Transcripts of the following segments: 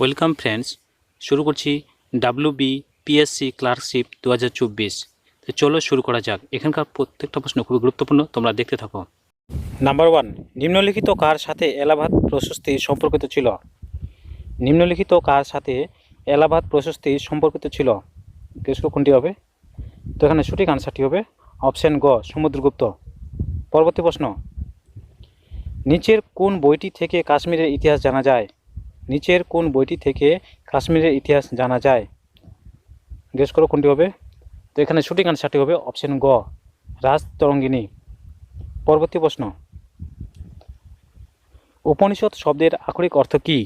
Welcome friends শুরু করছি W B PSC clerkship দু হাজার চব্বিশ। তো চলো শুরু করা যাক। এখানকার প্রত্যেকটা প্রশ্ন খুবই গুরুত্বপূর্ণ, তোমরা দেখতে থাকো। নাম্বার ওয়ান নিম্নলিখিত কার সাথে এলাহাবাদ প্রশস্তি সম্পর্কিত ছিল? নিম্নলিখিত কার সাথে এলাহাবাদ প্রশস্তি সম্পর্কিত ছিল? কেসগুলো কোনটি হবে? তো এখানে সঠিক আনসারটি হবে অপশন গ, সমুদ্রগুপ্ত। পরবর্তী প্রশ্ন, নিচের কোন বইটি থেকে কাশ্মীরের ইতিহাস জানা যায়? নিচের কোন বইটি থেকে কাশ্মীরের ইতিহাস জানা যায়? গেস করো কোনটি হবে? তো এখানে সঠিক আনসারটি হবে অপশন গ, রাজ তরঙ্গিনী। পরবর্তী প্রশ্ন। উপনিষদ শব্দের আক্ষরিক অর্থ কি?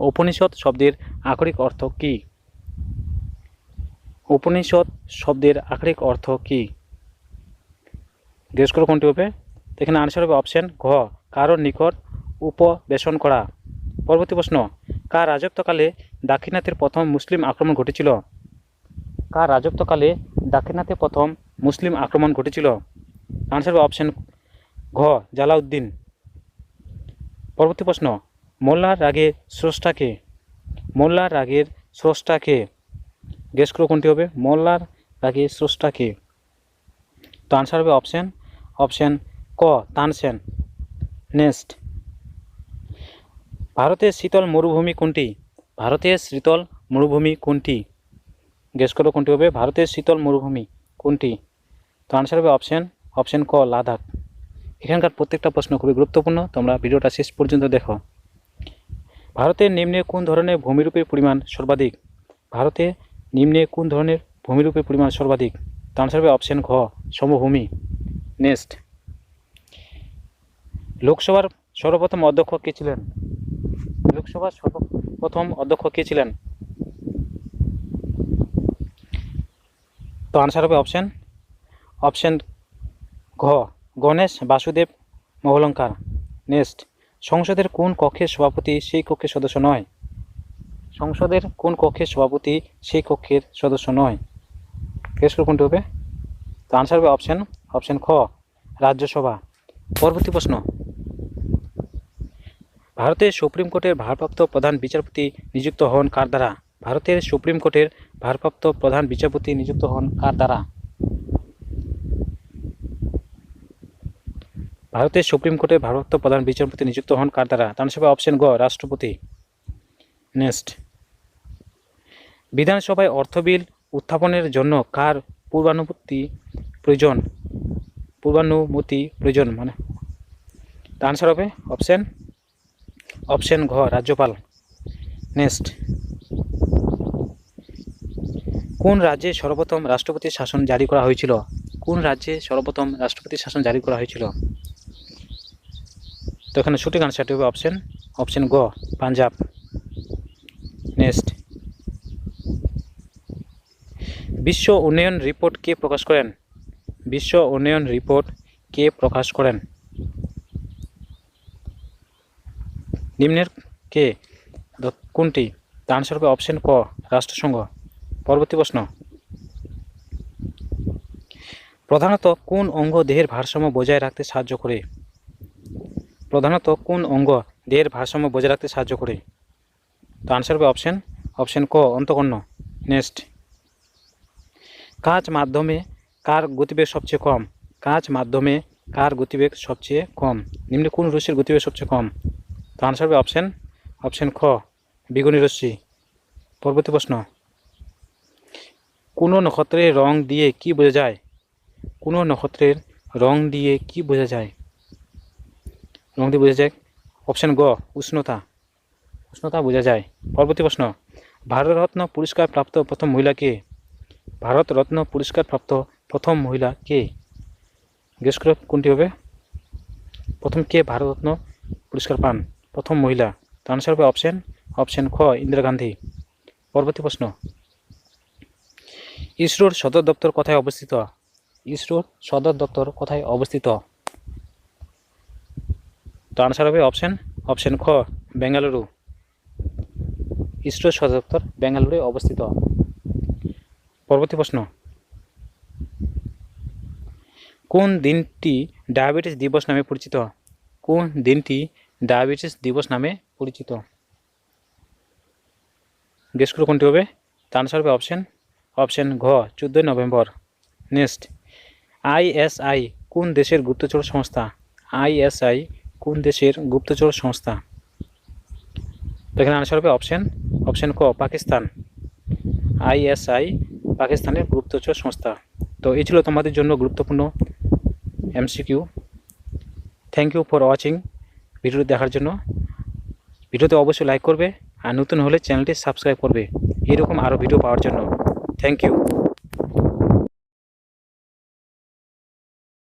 উপনিষদ শব্দের আক্ষরিক অর্থ কি? উপনিষদ শব্দের আক্ষরিক অর্থ কি? গেস করো কোনটি হবে? এখানে আনসার হবে অপশন ঘ কারোর নিকট উপবেশন করা। পরবর্তী প্রশ্ন। কার রাজত্বকালে দাক্ষিণাত্যের প্রথম মুসলিম আক্রমণ ঘটেছিল? কার রাজত্বকালে দাক্ষিণাত্যে প্রথম মুসলিম আক্রমণ ঘটেছিল? আনসার অপশন ঘ, জালাউদ্দিন। পরবর্তী প্রশ্ন, মোল্লার রাগের স্রষ্টাকে মোল্লার রাগের স্রষ্টাকে গেস করো কোনটি হবে? মোল্লার রাগের স্রষ্টাকে তো আনসার হবে অপশন অপশন ক, তানসেন। নেক্সট ভারতের শীতল মরুভূমি কোনটি? ভারতের শীতল মরুভূমি কোনটি? গেস করো কোনটি হবে? ভারতের শীতল মরুভূমি কোনটি? তো আনসার হবে অপশন অপশন ক, লাদাখ। এখানকার প্রত্যেকটা প্রশ্ন খুবই গুরুত্বপূর্ণ, তোমরা ভিডিওটা শেষ পর্যন্ত দেখো। ভারতের নিম্নে কোন ধরনের ভূমিরূপের পরিমাণ সর্বাধিক? ভারতে নিম্নে কোন ধরনের ভূমিরূপের পরিমাণ সর্বাধিক? তো আনসার হবে অপশন ঘ সমভূমি। নেক্সট লোকসভার সর্বপ্রথম অধ্যক্ষ কে ছিলেন? লোকসভার সর্বপ্রথম অধ্যক্ষ কে ছিলেন? তো আনসার হবে অপশন অপশন ঘ, গণেশ বাসুদেব মহলঙ্কার। নেক্সট, সংসদের কোন কক্ষের সভাপতি সেই কক্ষের সদস্য নয়? সংসদের কোন কক্ষের সভাপতি সেই কক্ষের সদস্য নয়? কেস কোনটি হবে? তো আনসার হবে অপশন অপশন খ, রাজ্যসভা। পরবর্তী প্রশ্ন। ভারতের সুপ্রিম কোর্টের ভারপ্রাপ্ত প্রধান বিচারপতি নিযুক্ত হন কার দ্বারা? ভারতের সুপ্রিম কোর্টের ভারপ্রাপ্ত প্রধান বিচারপতি নিযুক্ত হন কার দ্বারা? ভারতের সুপ্রিম কোর্টের ভারপ্রাপ্ত প্রধান বিচারপতি নিযুক্ত হন কার দ্বারা? তার হিসেবে অপশন গ, রাষ্ট্রপতি। নেক্সট। বিধানসভায় অর্থ বিল উত্থাপনের জন্য কার পূর্বানুমতি প্রয়োজন? পূর্বানুমতি প্রয়োজন মানে? আনসার হবে অপশন অপশন ঘ, রাজ্যপাল। নেক্সট। কোন রাজ্যে সর্বপ্রথম রাষ্ট্রপতি শাসন জারি করা হয়েছিল? কোন রাজ্যে সর্বপ্রথম রাষ্ট্রপতি শাসন জারি করা হয়েছিল? তো এখানে সঠিক আনসারটি হবে অপশন অপশন গ পাঞ্জাব। নেক্সট। বিশ্ব উন্নয়ন রিপোর্ট কে প্রকাশ করেন? বিশ্ব উন্নয়ন রিপোর্ট কে প্রকাশ করেন? নিম্নের কে? কোনটি? আনসার হবে অপশন ক, রাষ্ট্রসংঘ। পরবর্তী প্রশ্ন। প্রধানত কোন অঙ্গ দেহের ভারসাম্য বজায় রাখতে সাহায্য করে? প্রধানত কোন অঙ্গ দেহের ভারসাম্য বজায় রাখতে সাহায্য করে? তো আনসার হবে অপশন অপশন ক, অন্তকর্ণ। নেক্সট। কাজ মাধ্যমে কার গতিবেগ সবচেয়ে কম? কাজ মাধ্যমে কার গতিবেগ সবচেয়ে কম? নিম্নে কোন রশ্মির গতিবেগ সবচেয়ে কম? তো আনসার হবে অপশন অপশন খ, বেগুনি রশ্মি। পরবর্তী প্রশ্ন। কোনো নক্ষত্রের রং দিয়ে কি বোঝা যায়? কোনো নক্ষত্রের রং দিয়ে কি বোঝা যায়? রং দিয়ে বোঝা যায়। অপশন গ, উষ্ণতা। উষ্ণতা বোঝা যায়। পরবর্তী প্রশ্ন, ভারতরত্ন পুরস্কার প্রাপ্ত প্রথম মহিলা কে? ভারতরত্ন পুরস্কার প্রাপ্ত প্রথম মহিলা কে? গেস কোনটি হবে। প্রথম কে ভারতরত্ন পুরস্কার পান? প্রথম মহিলা। তো আনসার হবে অপশন অপশন খ, ইন্দিরা গান্ধী। পরবর্তী প্রশ্ন। ইসরোর সদর দপ্তর কোথায় অবস্থিত? ইসরোর সদর দপ্তর কোথায় অবস্থিত? তো আনসার হবে অপশন অপশন খ, বেঙ্গালুরু। ইসরোর সদর দপ্তর বেঙ্গালুরুতে অবস্থিত। পরবর্তী প্রশ্ন। কোন দিনটি ডায়াবেটিস দিবস নামে পরিচিত? কোন দিনটি ডায়াবেটিস দিবস নামে পরিচিত। করে কোনটি হবে? তার আনসার হবে অপশন অপশন ঘ, চোদ্দোই নভেম্বর। নেক্সট আইএসআই কোন দেশের গুপ্তচর সংস্থা? আইএসআই কোন দেশের গুপ্তচর সংস্থা? এখানে আনসার হবে অপশন অপশন ক, পাকিস্তান। আইএসআই পাকিস্তানের গুপ্তচর সংস্থা। তো এই ছিল তোমাদের জন্য গুরুত্বপূর্ণ MCQ thank you for watching ভিডিওটি দেখার জন্য ভিডিওতে অবশ্যই লাইক করবে আর নতুন হলে চ্যানেলটি সাবস্ক্রাইব করবে। এরকম আরও ভিডিও পাওয়ার জন্য। Thank you